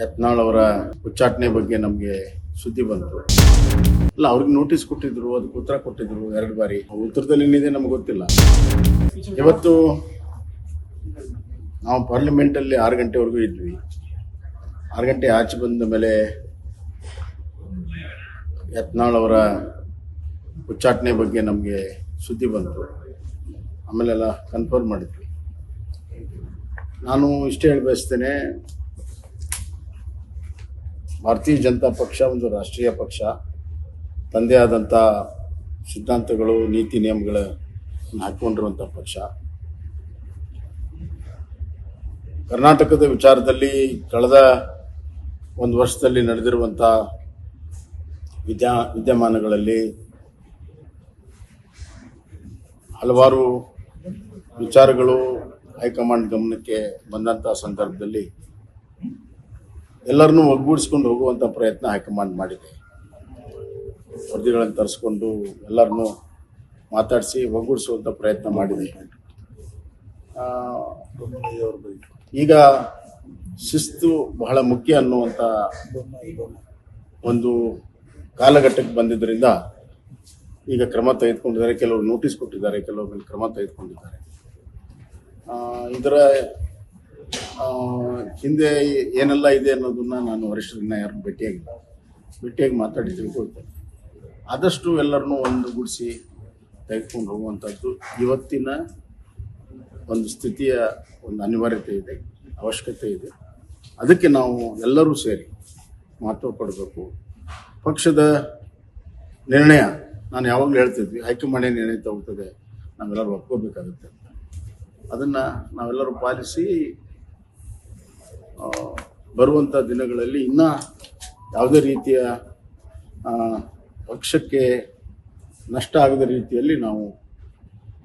ಯತ್ನಾಳ್ ಅವರ ಉಚ್ಚಾಟನೆ ಬಗ್ಗೆ ನಮಗೆ ಸುದ್ದಿ ಬಂತು. ಇಲ್ಲ, ಅವ್ರಿಗೆ ನೋಟಿಸ್ ಕೊಟ್ಟಿದ್ರು, ಅದಕ್ಕೆ ಉತ್ತರ ಕೊಟ್ಟಿದ್ರು ಎರಡು ಬಾರಿ. ಉತ್ತರದಲ್ಲಿ ಏನಿದೆ ನಮ್ಗೆ ಗೊತ್ತಿಲ್ಲ. ಇವತ್ತು ನಾವು ಪಾರ್ಲಿಮೆಂಟಲ್ಲಿ ಆರು ಗಂಟೆವರೆಗೂ ಇದ್ವಿ. ಆರು ಗಂಟೆ ಆಚೆ ಬಂದ ಮೇಲೆ ಯತ್ನಾಳ್ ಅವರ ಉಚ್ಚಾಟನೆ ಬಗ್ಗೆ ನಮಗೆ ಸುದ್ದಿ ಬಂತು. ಆಮೇಲೆಲ್ಲ ಕನ್ಫರ್ಮ್ ಮಾಡಿದ್ವಿ ನಾನು ಇಷ್ಟೇ ಹೇಳಿ ಬಯಸ್ತೇನೆ ಭಾರತೀಯ ಜನತಾ ಪಕ್ಷ, ಒಂದು ರಾಷ್ಟ್ರೀಯ ಪಕ್ಷ, ತಂದೆ ಆದಂಥ ಸಿದ್ಧಾಂತಗಳು, ನೀತಿ ನಿಯಮಗಳನ್ನು ಹಾಕ್ಕೊಂಡಿರುವಂಥ ಪಕ್ಷ. ಕರ್ನಾಟಕದ ವಿಚಾರದಲ್ಲಿ ಕಳೆದ ಒಂದು ವರ್ಷದಲ್ಲಿ ನಡೆದಿರುವಂಥ ವಿದ್ಯಾ, ವಿದ್ಯಮಾನಗಳಲ್ಲಿ ಹಲವಾರು ವಿಚಾರಗಳು ಹೈಕಮಾಂಡ್ ಗಮನಕ್ಕೆ ಬಂದಂಥ ಸಂದರ್ಭದಲ್ಲಿ ಎಲ್ಲರನ್ನೂ ಒಗ್ಗೂಡಿಸ್ಕೊಂಡು ಹೋಗುವಂಥ ಪ್ರಯತ್ನ ಹೈಕಮಾಂಡ್ ಮಾಡಿದೆ. ವರದಿಗಳನ್ನು ತರಿಸ್ಕೊಂಡು ಎಲ್ಲರನ್ನೂ ಮಾತಾಡಿಸಿ ಒಗ್ಗೂಡಿಸುವಂಥ ಪ್ರಯತ್ನ ಮಾಡಿದೆ. ಈಗ ಶಿಸ್ತು ಬಹಳ ಮುಖ್ಯ ಅನ್ನುವಂಥ ಒಂದು ಕಾಲಘಟ್ಟಕ್ಕೆ ಬಂದಿದ್ದರಿಂದ ಈಗ ಕ್ರಮ ತೆಗೆದುಕೊಂಡಿದ್ದಾರೆ. ಕೆಲವರು ನೋಟಿಸ್ ಕೊಟ್ಟಿದ್ದಾರೆ ಕೆಲವೊಬ್ಬರು ಕ್ರಮ ತೆಗೆದುಕೊಂಡಿದ್ದಾರೆ. ಇದರ ಹಿಂದೆ ಏನೆಲ್ಲ ಇದೆ ಅನ್ನೋದನ್ನ ನಾನು ವರಿಷ್ಠರನ್ನ ಯಾರನ್ನು ಭೇಟಿಯಾಗಿಲ್ಲ. ಭೇಟಿಯಾಗಿ ಮಾತಾಡಿ ತಿಳ್ಕೊಳ್ತೇನೆ. ಆದಷ್ಟು ಎಲ್ಲರನ್ನೂ ಒಂದುಗೂಡಿಸಿ ತೆಗೆದುಕೊಂಡು ಹೋಗುವಂಥದ್ದು ಇವತ್ತಿನ ಒಂದು ಸ್ಥಿತಿಯ ಒಂದು ಅನಿವಾರ್ಯತೆ ಇದೆ, ಅವಶ್ಯಕತೆ ಇದೆ. ಅದಕ್ಕೆ ನಾವು ಎಲ್ಲರೂ ಸೇರಿ ಮಹತ್ವ ಕೊಡಬೇಕು. ಪಕ್ಷದ ನಿರ್ಣಯ ನಾನು ಯಾವಾಗಲೂ ಹೇಳ್ತಿದ್ವಿ ಹೈಕಮಾಂಡೇ ನಿರ್ಣಯ ತಗೊಳ್ತದೆ, ನಾವೆಲ್ಲರೂ ಒಪ್ಕೋಬೇಕಾಗುತ್ತೆ ಅದನ್ನು ನಾವೆಲ್ಲರೂ ಪಾಲಿಸಿ ಬರುವಂಥ ದಿನಗಳಲ್ಲಿ ಇನ್ನೂ ಯಾವುದೇ ರೀತಿಯ ಆ, ಪಕ್ಷಕ್ಕೆ ನಷ್ಟ ಆಗದ ರೀತಿಯಲ್ಲಿ ನಾವು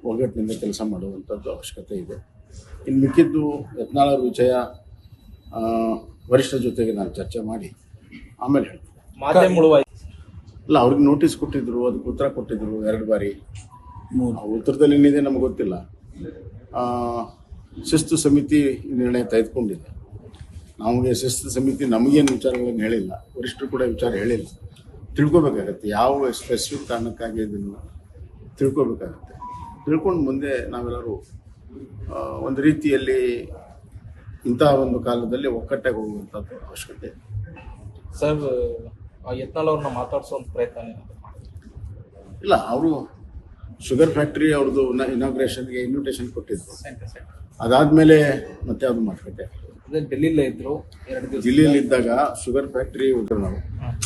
ಒಗ್ಗಟ್ಟಿನಿಂದ ಕೆಲಸ ಮಾಡುವಂಥದ್ದು ಅವಶ್ಯಕತೆ ಇದೆ. ಇನ್ನು ಮಿಕ್ಕಿದ್ದು ಯತ್ನಾಳರ ವಿಜಯ ವರಿಷ್ಠ ವರಿಷ್ಠರ ಜೊತೆಗೆ ನಾನು ಚರ್ಚೆ ಮಾಡಿ ಆಮೇಲೆ ಹೇಳ್ತೀನಿ ಅಲ್ಲ ಅವ್ರಿಗೆ ನೋಟಿಸ್ ಕೊಟ್ಟಿದ್ರು ಅದಕ್ಕೆ ಉತ್ತರ ಕೊಟ್ಟಿದ್ರು ಎರಡು ಬಾರಿ. ಉತ್ತರದಲ್ಲಿ ಏನಿದೆ ನಮ್ಗೆ ಗೊತ್ತಿಲ್ಲ. ಆ, ಶಿಸ್ತು ಸಮಿತಿ ಈ ನಿರ್ಣಯ ತೆಗೆದುಕೊಂಡಿದೆ. ನಮಗೆ ಶಿಸ್ತು ಸಮಿತಿ ನಮಗೇನು ವಿಚಾರಗಳನ್ನು ಹೇಳಿಲ್ಲ ವರಿಷ್ಠರು ಕೂಡ ವಿಚಾರ ಹೇಳಿಲ್ಲ. ತಿಳ್ಕೊಬೇಕಾಗತ್ತೆ ಯಾವ ಸ್ಪೆಸಿಫಿಕ್ ಕಾರಣಕ್ಕಾಗಿ ಇದನ್ನು ತಿಳ್ಕೊಬೇಕಾಗತ್ತೆ. ತಿಳ್ಕೊಂಡು ಮುಂದೆ ನಾವೆಲ್ಲರೂ ಒಂದು ರೀತಿಯಲ್ಲಿ ಇಂತಹ ಒಂದು ಕಾಲದಲ್ಲಿ ಒಕ್ಕಟ್ಟಾಗಿ ಹೋಗುವಂಥದ್ದು ಅವಶ್ಯಕತೆ ಇದೆ. ಸರ್ ಯತ್ನಾಳ್ ಅವ್ರನ್ನ ಒಂದು ಪ್ರಯತ್ನ? ಇಲ್ಲ ಅವರು ಶುಗರ್ ಫ್ಯಾಕ್ಟ್ರಿ ಅವ್ರದ್ದು ಇನಾಗ್ರೇಷನ್ಗೆ ಇನ್ವಿಟೇಷನ್ ಕೊಟ್ಟಿದ್ರು. ಅದಾದಮೇಲೆ ಮತ್ತೆ ಅದು ಮಾತುಕತೆ ಅದೇ ಡೆಲ್ಲಿಲೇ ಇದ್ರು ಎರಡು ದಿವಸ ಜಿಲ್ಲೆಯಲ್ಲಿ ಇದ್ದಾಗ ಶುಗರ್ ಫ್ಯಾಕ್ಟ್ರಿ ಹೋದ್ರು ನಾವು.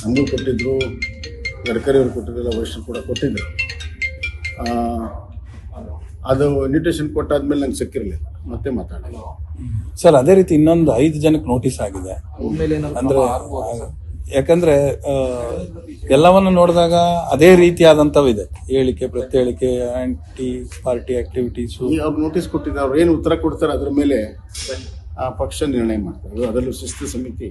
ನಮಗೂ ಕೊಟ್ಟಿದ್ರು ಗಡ್ಕರಿ ಅವ್ರು ಕೊಟ್ಟಿದ್ರಲ್ಲ ವರಿಷ್ಠರು ಕೂಡ ಕೊಟ್ಟಿದ್ರು. ಆ, ಅದು ಇನ್ವಿಟೇಷನ್ ಕೊಟ್ಟಾದ್ಮೇಲೆ ನಂಗೆ ಸಿಕ್ಕಿರಲಿಲ್ಲ. ಮತ್ತೆ ಮಾತಾಡೋಣ ಸರ್ ಅದೇ ರೀತಿ ಇನ್ನೊಂದು ಐದು ಜನಕ್ಕೆ ನೋಟಿಸ್ ಆಗಿದೆ. ಏನಾದ್ರು ಅಂದ್ರೆ ಸರ್? ಯಾಕಂದ್ರೆ ಆ, ಎಲ್ಲವನ್ನು ನೋಡಿದಾಗ ಅದೇ ರೀತಿಯಾದಂಥವಿದೆ ಹೇಳಿಕೆ ಪ್ರತ್ಯೇಳಿಕೆ ಆಂಟಿ ಪಾರ್ಟಿ ಆಕ್ಟಿವಿಟೀಸ್ ಈಗ ಅವ್ರು ನೋಟಿಸ್ ಕೊಟ್ಟಿದ್ದಾರೆ ಅವ್ರು ಏನು ಉತ್ತರ ಕೊಡ್ತಾರೆ ಅದ್ರ ಮೇಲೆ ಆ ಪಕ್ಷ ನಿರ್ಣಯ ಮಾಡ್ತಾರೆ. ಅದು ಅದರಲ್ಲೂ ಶಿಸ್ತು ಸಮಿತಿ.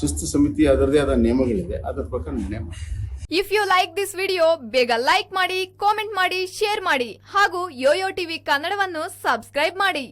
ಶಿಸ್ತು ಸಮಿತಿ ಅದರದೇ ಆದ ನಿಯಮಗಳಿದೆ. ಅದರ ಪ್ರಕಾರ ನಿರ್ಣಯ ಮಾಡ್ತಾರೆ. If you like this video ಬೇಗ ಲೈಕ್ ಮಾಡಿ ಕಾಮೆಂಟ್ ಮಾಡಿ ಶೇರ್ ಮಾಡಿ ಹಾಗೂ ಯೋಯೋ ಟಿವಿ ಕನ್ನಡವನ್ನು ಸಬ್ಸ್ಕ್ರೈಬ್ ಮಾಡಿ.